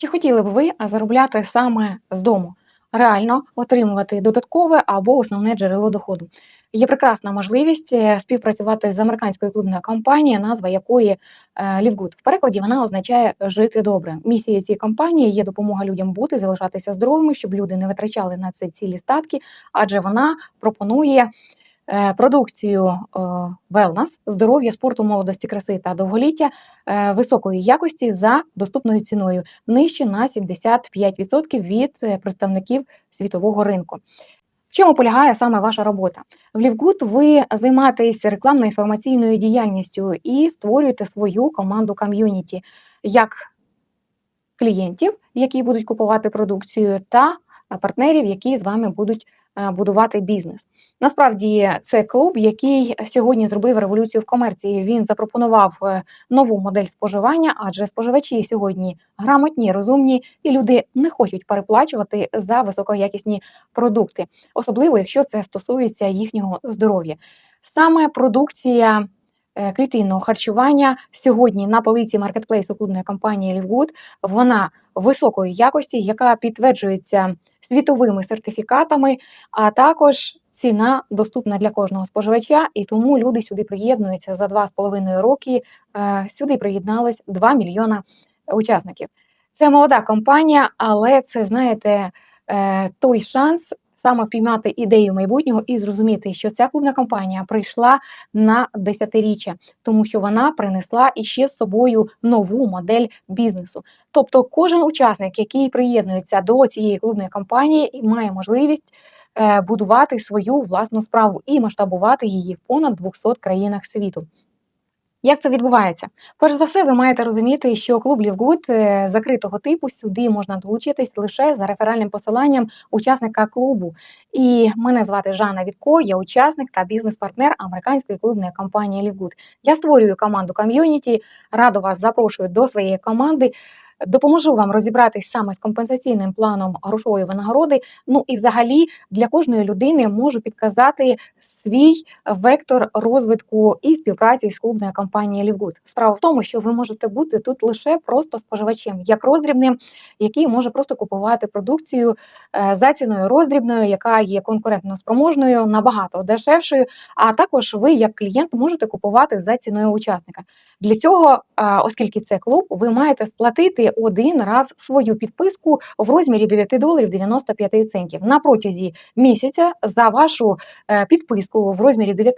Чи хотіли б ви заробляти саме з дому? Реально отримувати додаткове або основне джерело доходу. Є прекрасна можливість е, співпрацювати з американською клубною компанією, назва якої е, Live В перекладі вона означає жити добре. Місією цієї компанії є допомога людям бути, залишатися здоровими, щоб люди не витрачали на це цілі статки, адже вона пропонує продукцію е, wellness, здоров'я, спорту, молодості, краси та довголіття е, високої якості за доступною ціною, нижче на 75% від е, представників світового ринку. В чому полягає саме ваша робота? В Лівгуд ви займаєтесь рекламною інформаційною діяльністю і створюєте свою команду ком'юніті як клієнтів, які будуть купувати продукцію, та партнерів, які з вами будуть будувати бізнес. Насправді це клуб, який сьогодні зробив революцію в комерції. Він запропонував е, нову модель споживання, адже споживачі сьогодні грамотні, розумні, і люди не хочуть переплачувати за високоякісні продукти, особливо якщо це стосується їхнього здоров'я. Саме продукція. е, Клітинного харчування сьогодні на полиці маркетплейсу клубної компанії Livegood, вона високої якості, яка підтверджується світовими сертифікатами, а також ціна доступна для кожного споживача, і тому люди сюди приєднуються за 2,5 роки. е, Сюди приєдналось 2 мільйона учасників. Це молода компанія, але це, знаєте, е, той шанс саме впіймати ідею майбутнього і зрозуміти, що ця клубна компанія прийшла на десятиріччя, тому що вона принесла іще з собою нову модель бізнесу. Тобто, кожен учасник, який приєднується до цієї клубної компанії, має можливість е, будувати свою власну справу і масштабувати її в понад 200 країнах світу. Як це відбувається? Перш за все, ви маєте розуміти, що клуб Лівгуд е, закритого типу сюди можна долучитись лише за реферальним посиланням учасника клубу. І мене звати Жанна Вітко, я учасник та бізнес-партнер американської клубної компанії Лівгуд. Я створюю команду ком'юніті, радо вас запрошую до своєї команди. Допоможу вам розібратись саме з компенсаційним планом грошової винагороди. Ну і взагалі для кожної людини можу підказати свій вектор розвитку і співпраці з клубною компанією Лівгуд. Справа в тому, що ви можете бути тут лише просто споживачем, як роздрібним, який може просто купувати продукцію е, за ціною роздрібною, яка є конкурентно спроможною, набагато дешевшою. А також ви, як клієнт, можете купувати за ціною учасника. Для цього, оскільки це клуб, ви маєте сплатити один раз свою підписку в розмірі 9 доларів 95 центів на протязі місяця за вашу е, підписку в розмірі 9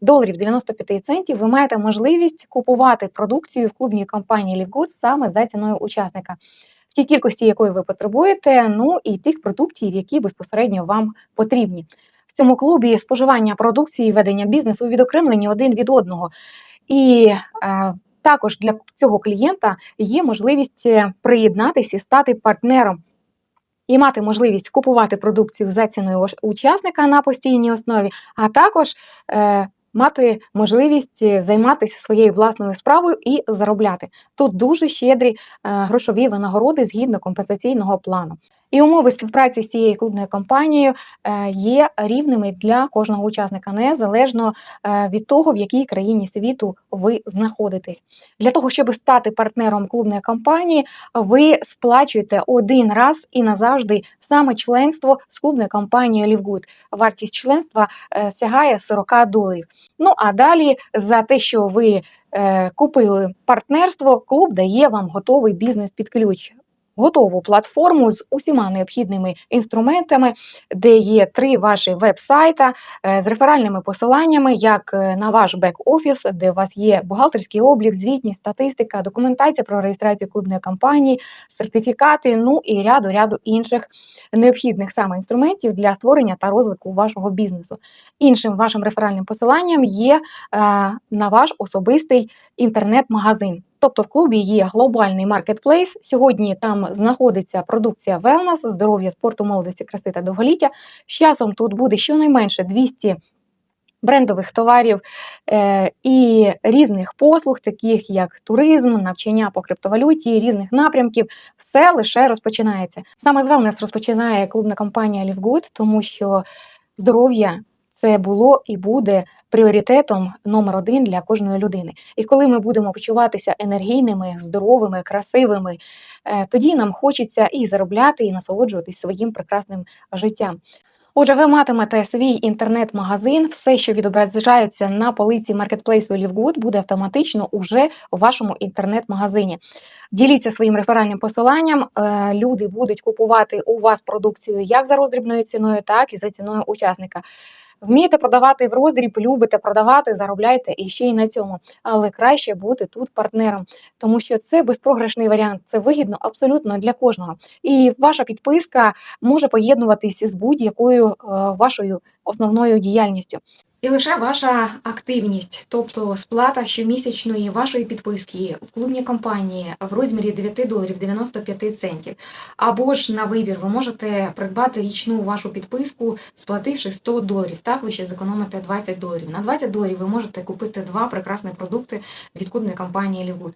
доларів 95 центів. Ви маєте можливість купувати продукцію в клубній компанії Лівгуд саме за ціною учасника. В тій кількості, якої ви потребуєте, ну і тих продуктів, які безпосередньо вам потрібні. В цьому клубі споживання продукції і ведення бізнесу відокремлені один від одного. І е, також для цього клієнта є можливість е, приєднатися і стати партнером. І мати можливість купувати продукцію за ціною учасника на постійній основі, а також е, мати можливість е, займатися своєю власною справою і заробляти. Тут дуже щедрі е, грошові винагороди згідно компенсаційного плану. І умови співпраці з цією клубною компанією е, є рівними для кожного учасника, незалежно е, від того, в якій країні світу ви знаходитесь. Для того, щоб стати партнером клубної компанії, ви сплачуєте один раз і назавжди саме членство з клубною компанією Лівгуд. Вартість членства е, сягає 40 доларів. Ну а далі за те, що ви купили партнерство, клуб дає вам готовий бізнес під ключ. Готову платформу з усіма необхідними інструментами, де є три ваші веб-сайта е, з реферальними посиланнями, як е, на ваш бек-офіс, де у вас є бухгалтерський облік, звітність, статистика, документація про реєстрацію клубної компанії, сертифікати, ну і ряду ряду інших необхідних саме інструментів для створення та розвитку вашого бізнесу. Іншим вашим реферальним посиланням є е, на ваш особистий інтернет-магазин. Тобто в клубі є глобальний маркетплейс. Сьогодні там знаходиться продукція wellness, здоров'я, спорту, молодості, краси та довголіття. З часом тут буде щонайменше 200 брендових товарів е, і різних послуг, таких як туризм, навчання по криптовалюті, різних напрямків. Все лише розпочинається. Саме з wellness розпочинає клубна компанія Livegood, тому що здоров'я це було і буде пріоритетом номер один для кожної людини. І коли ми будемо почуватися енергійними, здоровими, красивими, е, тоді нам хочеться і заробляти, і насолоджуватись своїм прекрасним життям. Отже, ви матимете свій інтернет-магазин, все, що відображається на полиці маркетплейсу Лівгуд, буде автоматично уже у вашому інтернет-магазині. Діліться своїм реферальним посиланням. е, Люди будуть купувати у вас продукцію як за роздрібною ціною, так і за ціною учасника. Вмієте продавати в роздріб, любите продавати, заробляйте і ще й на цьому. Але краще бути тут партнером, тому що це безпрограшний варіант, це вигідно абсолютно для кожного. І ваша підписка може поєднуватись з будь-якою е, вашою основною діяльністю. І лише ваша активність, тобто сплата щомісячної вашої підписки в клубній компанії в розмірі 9 доларів 95 центів, або ж на вибір ви можете придбати річну вашу підписку, сплативши 100 доларів. Так ви ще зекономите 20 доларів. На 20 доларів ви можете купити два прекрасні продукти від клубної компанії Лівгуд.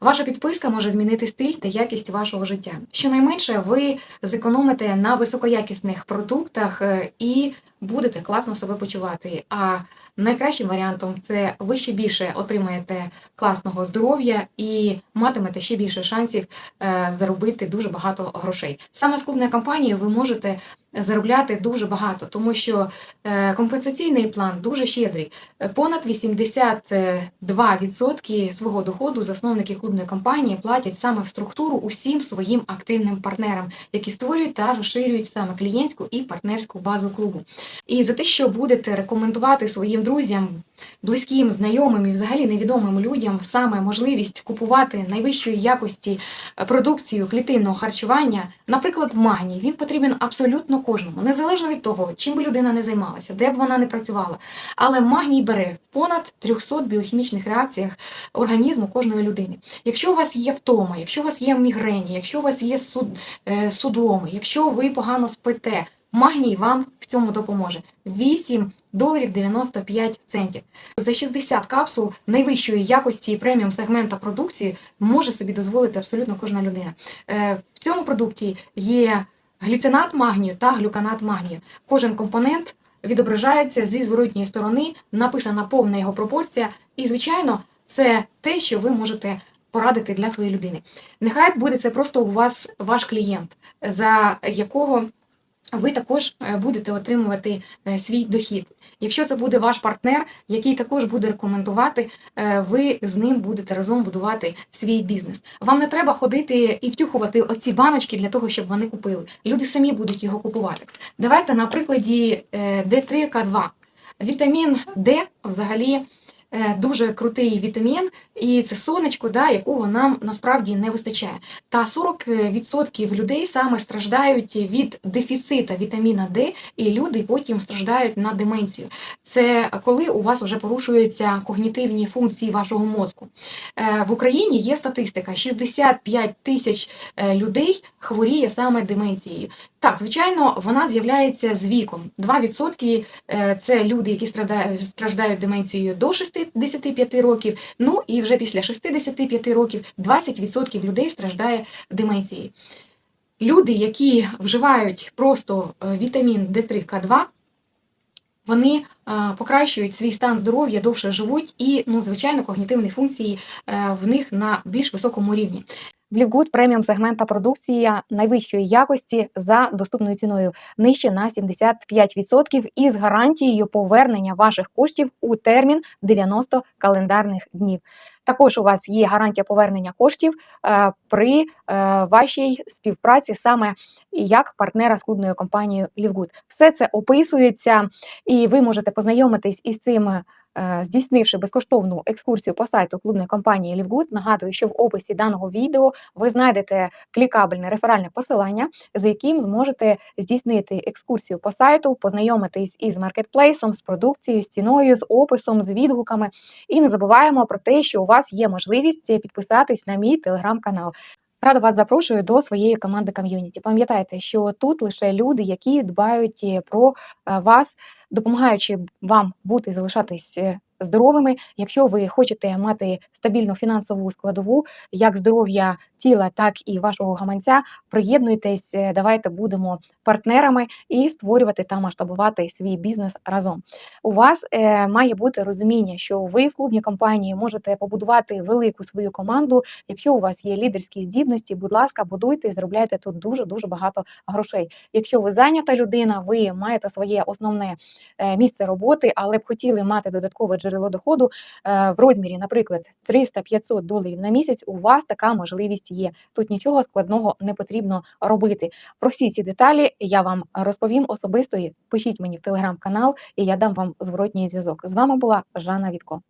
Ваша підписка може змінити стиль та якість вашого життя. Щонайменше ви зекономите на високоякісних продуктах е, і будете класно себе почувати. А найкращим варіантом це ви ще більше отримаєте класного здоров'я і матимете ще більше шансів е, заробити дуже багато грошей. Саме з клубною компанією ви можете заробляти дуже багато, тому що е, компенсаційний план дуже щедрий. Понад 82% свого доходу засновники клубної компанії платять саме в структуру усім своїм активним партнерам, які створюють та розширюють саме клієнтську і партнерську базу клубу. І за те, що будете рекомендувати своїм друзям, близьким, знайомим і взагалі невідомим людям саме можливість купувати найвищої якості е, продукцію клітинного харчування, наприклад, магній, він потрібен абсолютно кожному, незалежно від того, чим би людина не займалася, де б вона не працювала. Але магній бере в понад 300 біохімічних реакціях організму кожної людини. Якщо у вас є втома, якщо у вас є мігрені, якщо у вас є суд, е, судоми, якщо ви погано спите, магній вам в цьому допоможе. 8 доларів 95 центів. За 60 капсул найвищої якості і преміум сегмента продукції може собі дозволити абсолютно кожна людина. Е, В цьому продукті є гліцинат магнію та глюканат магнію. Кожен компонент відображається зі зворотньої сторони, написана повна його пропорція, і, звичайно, це те, що ви можете порадити для своєї людини. Нехай буде це просто у вас ваш клієнт, за якого ви також е, будете отримувати е, свій дохід. Якщо це буде ваш партнер, який також буде рекомендувати, е, ви з ним будете разом будувати свій бізнес. Вам не треба ходити і втюхувати оці баночки для того, щоб вони купили. Люди самі будуть його купувати. Давайте на прикладі D3К2. Вітамін D взагалі дуже крутий вітамін, і це сонечко, да, якого нам насправді не вистачає. Та 40% людей саме страждають від дефіцита вітаміна D, і люди потім страждають на деменцію. Це коли у вас вже порушуються когнітивні функції вашого мозку. Е, В Україні є статистика: 65 тисяч е, людей хворіє саме деменцією. Так, звичайно, вона з'являється з віком. 2% е, це люди, які страждають деменцією до 65 років. Ну і вже після 65 років 20% людей страждає деменцією. Люди, які вживають просто е, вітамін D3К2, вони е, покращують свій стан здоров'я, довше живуть, і, ну, звичайно, когнітивні функції е, в них на більш високому рівні. В Лівгуд преміум сегмента продукція найвищої якості за доступною ціною нижче на 75% із гарантією повернення ваших коштів у термін 90 календарних днів. Також у вас є гарантія повернення коштів е, при е, вашій співпраці саме як партнера з клубною компанією Лівгуд. Все це описується, і ви можете познайомитись із цим. е, Здійснивши безкоштовну екскурсію по сайту клубної компанії Лівгуд, нагадую, що в описі даного відео ви знайдете клікабельне реферальне посилання, за яким зможете здійснити екскурсію по сайту, познайомитись із маркетплейсом, з продукцією, з ціною, з описом, з відгуками. І не забуваємо про те, що у вас є можливість підписатись на мій телеграм-канал. Рада вас запрошую до своєї команди ком'юніті. Пам'ятайте, що тут лише люди, які дбають е, про е, вас, допомагаючи вам бути залишатись е, здоровими. Якщо ви хочете мати стабільну фінансову складову, як здоров'я тіла, так і вашого гаманця, приєднуйтесь, е, давайте будемо партнерами і створювати та масштабувати свій бізнес разом. У вас е, має бути розуміння, що ви в клубній компанії можете побудувати велику свою команду. Якщо у вас є лідерські здібності, будь ласка, будуйте і заробляйте тут дуже дуже багато грошей. Якщо ви зайнята людина, ви маєте своє основне е, місце роботи, але б хотіли мати додаткове джерело доходу е, в розмірі, наприклад, 300-500 доларів на місяць. У вас така можливість є. Тут нічого складного не потрібно робити. Про всі ці деталі я вам розповім особисто. Пишіть мені в телеграм-канал, і я дам вам зворотній зв'язок. З вами була Жанна Вітко.